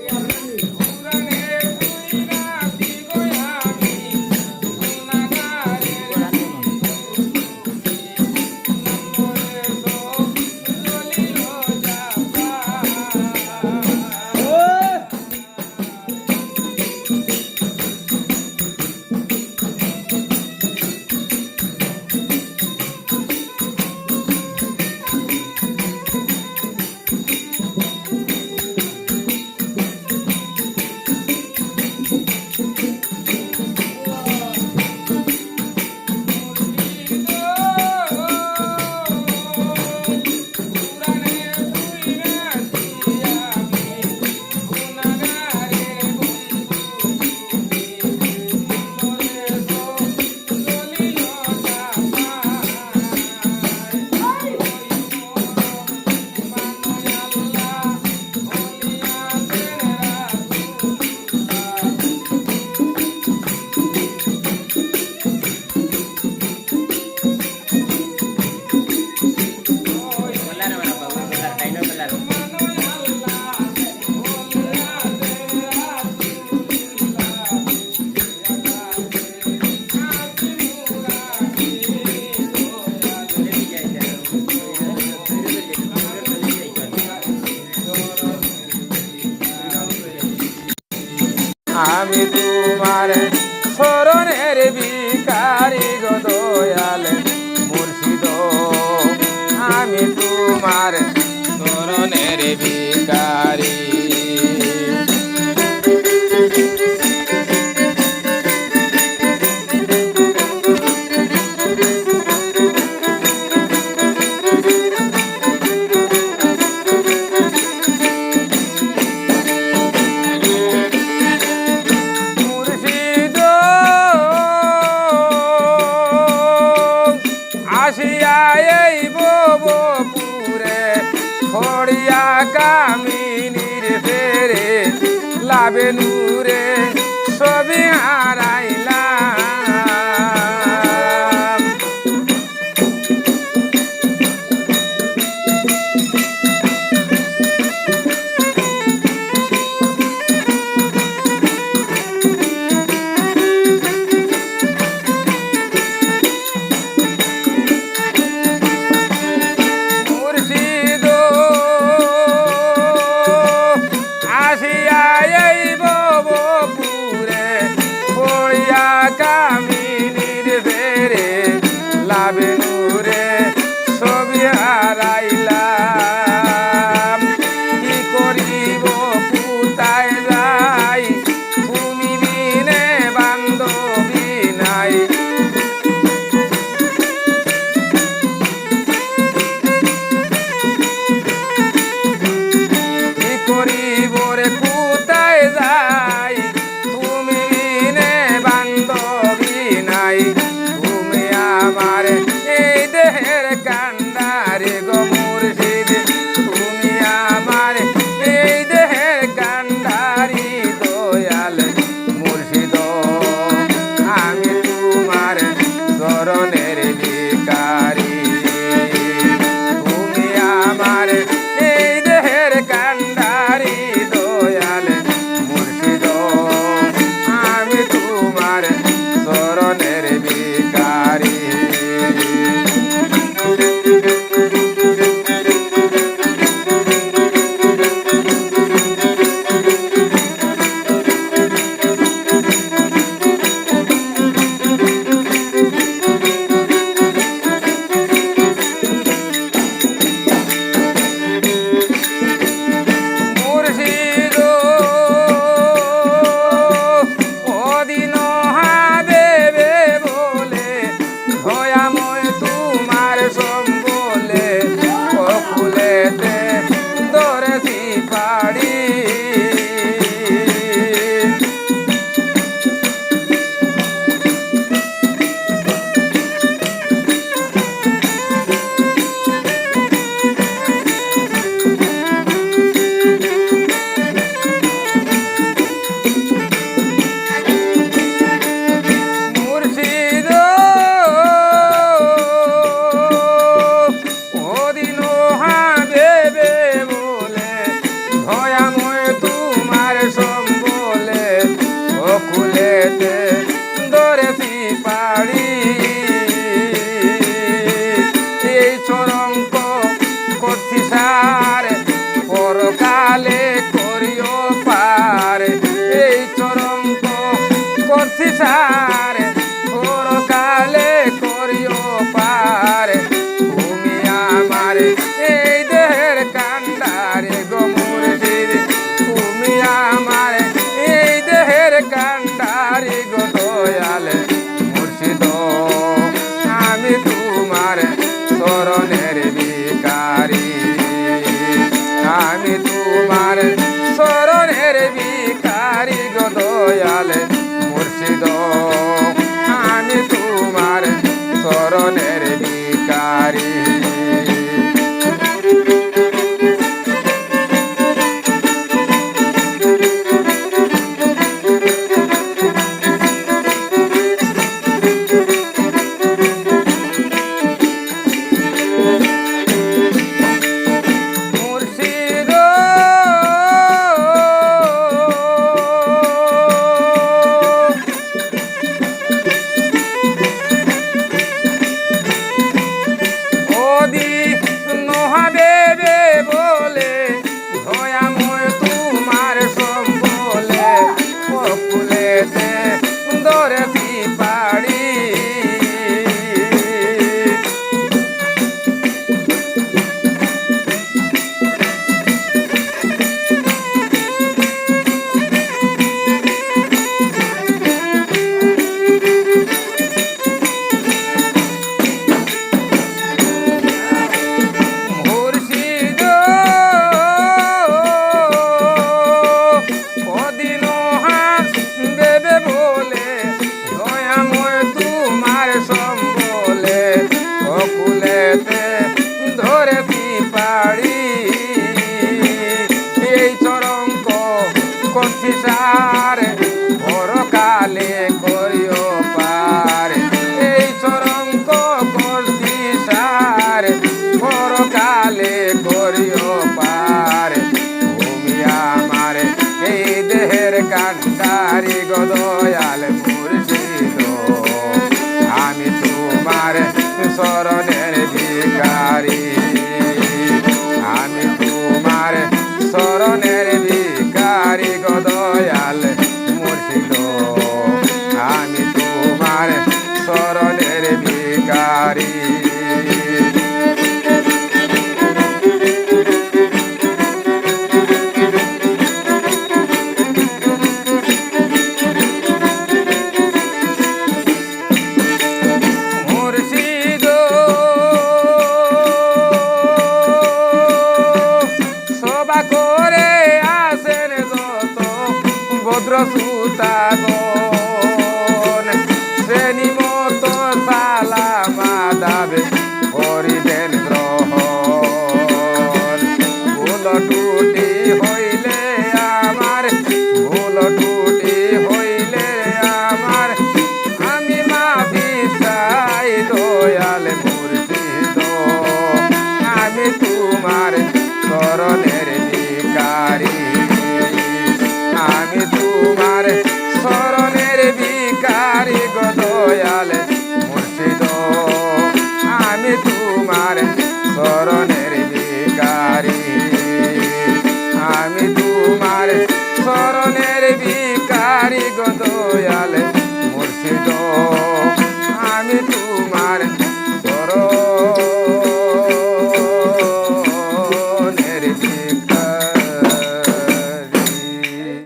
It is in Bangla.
Yeah. আমি তোমার দয়াল কঞ্চি সার পরকালে করিও পার এই চরঙ্ক কঞ্চি সার পরকালে করিও পার তুমি আমার এই দেহের কান্ডারি সুতাগন শ্রেণি মতো সালামা দাবে করিবেন গ্রহণ। ভুল টুটি হইলে আমার, ভুল টুটি হইলে আমার। আমি মাফি চাই দয়াল মুর্শিদ। আমি তোমার চরণের